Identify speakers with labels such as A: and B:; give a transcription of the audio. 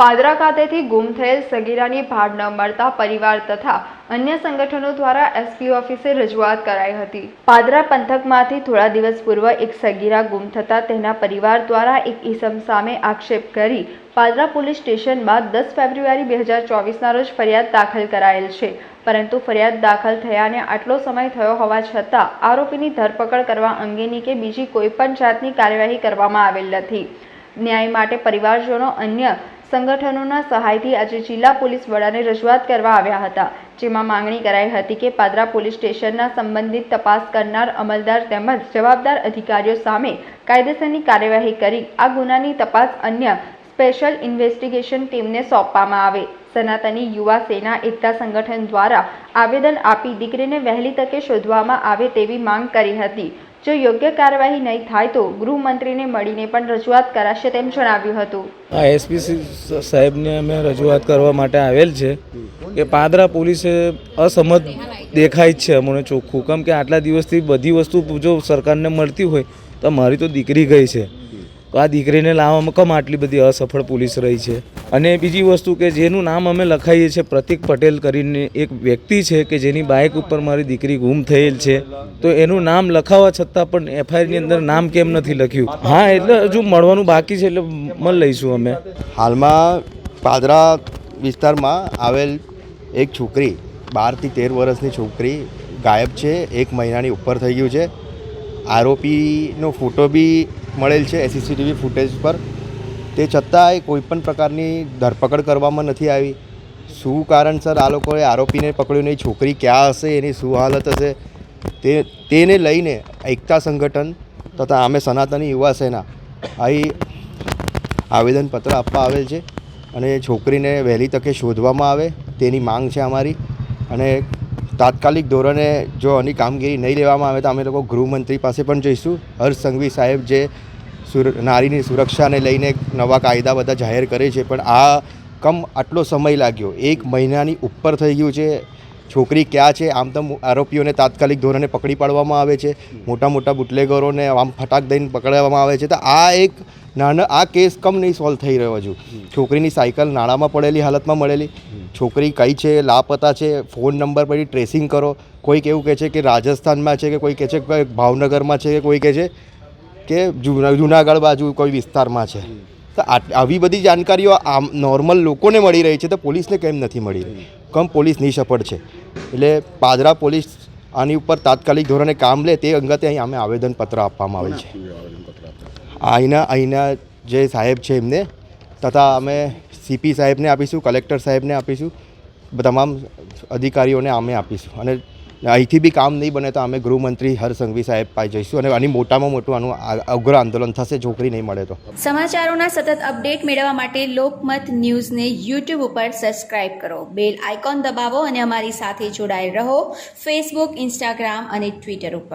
A: પાદરા ખાતેથી ગુમ થયેલ સગીરાની ભાડ ન મળતા પરિવાર તથા અન્ય સંગઠનો દ્વારા એસપી ઓફિસે રજૂઆત કરાઈ હતી. પાદરા પંથકમાંથી થોડા દિવસ પૂર્વ એક સગીરા ગુમ થતા તેના પરિવાર દ્વારા એક ઈસમ સામે આક્ષેપ કરી પાદરા પોલીસ સ્ટેશનમાં દસ ફેબ્રુઆરી બે હજાર ચોવીસના રોજ ફરિયાદ દાખલ કરાયેલ છે. પરંતુ ફરિયાદ દાખલ થયાને આટલો સમય થયો હોવા છતાં આરોપીની ધરપકડ કરવા અંગેની કે બીજી કોઈપણ જાતની કાર્યવાહી કરવામાં આવેલ નથી. ન્યાય માટે પરિવારજનો અન્ય સંગઠનોના સહાયથી આજે જિલ્લા પોલીસ વડાને રજૂઆત કરવા આવ્યા હતા, જેમાં માંગણી કરાઈ હતી કે પાદરા પોલીસ સ્ટેશનના સંબંધિત તપાસ કરનાર અમલદાર તેમજ જવાબદાર અધિકારીઓ સામે કાયદેસરની કાર્યવાહી કરી આ ગુનાની તપાસ અન્ય સ્પેશિયલ ઇન્વેસ્ટિગેશન ટીમને સોંપવામાં આવે. સનાતની યુવા સેના એકતા સંગઠન દ્વારા આવેદન આપી દીકરીને વહેલી તકે શોધવામાં આવે તેવી માંગ કરી હતી. જો યોગ્ય કાર્યવાહી નહીં થાય તો ગૃહમંત્રીને મળીને પણ રજૂઆત કરાશે તેમ જણાવ્યું હતું.
B: આ એસપી સાહેબને અમે રજૂઆત કરવા માટે આવેલ છે કે પાદરા પોલીસે અસમત દેખાય છે અમને ચોખ્ખું. કેમ કે આટલા દિવસથી બધી વસ્તુ જો સરકારને મળતી હોય તો મારી તો દીકરી ગઈ છે. તો આ દીકરીને લાવવામાં કમ આટલી બધી અસફળ પોલીસ રહી છે. અને બીજી વસ્તુ કે જેનું નામ અમે લખાઈએ છીએ પ્રતિક પટેલ કરીને એક વ્યક્તિ છે કે જેની બાઇક ઉપર મારી દીકરી ગુમ થયેલ છે. તો એનું નામ લખાવવા છતાં પણ એફઆઈઆરની અંદર નામ કેમ નથી લખ્યું? હા, એટલે હજુ મળવાનું બાકી છે, એટલે મળી લઈશું અમે.
C: હાલમાં પાદરા વિસ્તારમાં આવેલ એક છોકરી બારથી તેર વર્ષની છોકરી ગાયબ છે. એક મહિનાની ઉપર થઈ ગયું છે. આરોપીનો ફોટો બી મળેલ છે સીસીટીવી ફૂટેજ પર. તે છતાંય કોઈપણ પ્રકારની ધરપકડ કરવામાં નથી આવી. શું કારણસર આ લોકોએ આરોપીને પકડ્યું નહીં. છોકરી ક્યાં હશે? એની શું હાલત હશે? તે, તેને લઈને એકતા સંગઠન તથા અમે સનાતની યુવા સેના અહીં આવેદનપત્ર આપવા આવેલ છે અને છોકરીને વહેલી તકે શોધવામાં આવે. તેની માંગ છે અમારી. અને તાત્કાલિક ધોરણે જો આની કામગીરી નહીં લેવામાં આવે તો અમે લોકો ગૃહમંત્રી પાસે પણ જઈશું. હર્ષ સંઘવી સાહેબ જે સુર, નારીની સુરક્ષાને લઈને નવા કાયદા બધા જાહેર કરે છે, પણ આ કમ આટલો સમય લાગ્યો. એક મહિનાની ઉપર થઈ ગયું છે. છોકરી ક્યાં છે? આમ તો આરોપીઓને તાત્કાલિક ધોરણે પકડી પાડવામાં આવે છે. મોટા મોટા બુટલેગરોને આમ ફટાક દઈને પકડવામાં આવે છે. તો આ એક નાના, આ કેસ કમ નહીં સોલ્વ થઈ રહ્યો હજુ. છોકરીની સાયકલ નાળામાં પડેલી, હાલતમાં મળેલી. છોકરી કઈ છે? લાપતા છે? ફોન નંબર પરથી ટ્રેસિંગ કરો. કોઈક એવું કહે છે કે રાજસ્થાનમાં છે કે કોઈ કહે છે ભાવનગરમાં છે કે કોઈ કહે છે કે જૂના જુનાગઢ બાજુ કોઈ વિસ્તારમાં છે. તો આ- આવી બધી જાણકારીઓ આમ નોર્મલ લોકોને મળી રહી છે તો પોલીસને કેમ નથી મળી રહી? કમ પોલીસ નિષ્ફળ છે? એટલે પાદરા પોલીસ આની ઉપર તાત્કાલિક ધોરણે કામ લે તે અંગતે અહીં અમે આવેદનપત્ર આપવામાં આવે છે. અહીંના અહીંના જે સાહેબ છે એમને તથા અમે સીપી સાહેબને આપીશું કલેક્ટર સાહેબને આપીશું તમામ અધિકારીઓને અમે આપીશું. અને અહીંથી બી કામ નહીં બને તો અમે ગૃહમંત્રી હર્ષ સંઘવી સાહેબ પાસે જઈશું અને આની મોટામાં મોટું આનું અગ્ર આંદોલન થશે, છોકરી નહીં મળે તો.
D: સમાચારોના સતત અપડેટ મેળવવા માટે લોકમત ન્યૂઝને યુટ્યુબ ઉપર સબસ્ક્રાઇબ કરો. બેલ આઇકોન દબાવો અને અમારી સાથે જોડાયેલ રહો. ફેસબુક ઇન્સ્ટાગ્રામ અને ટ્વિટર ઉપર.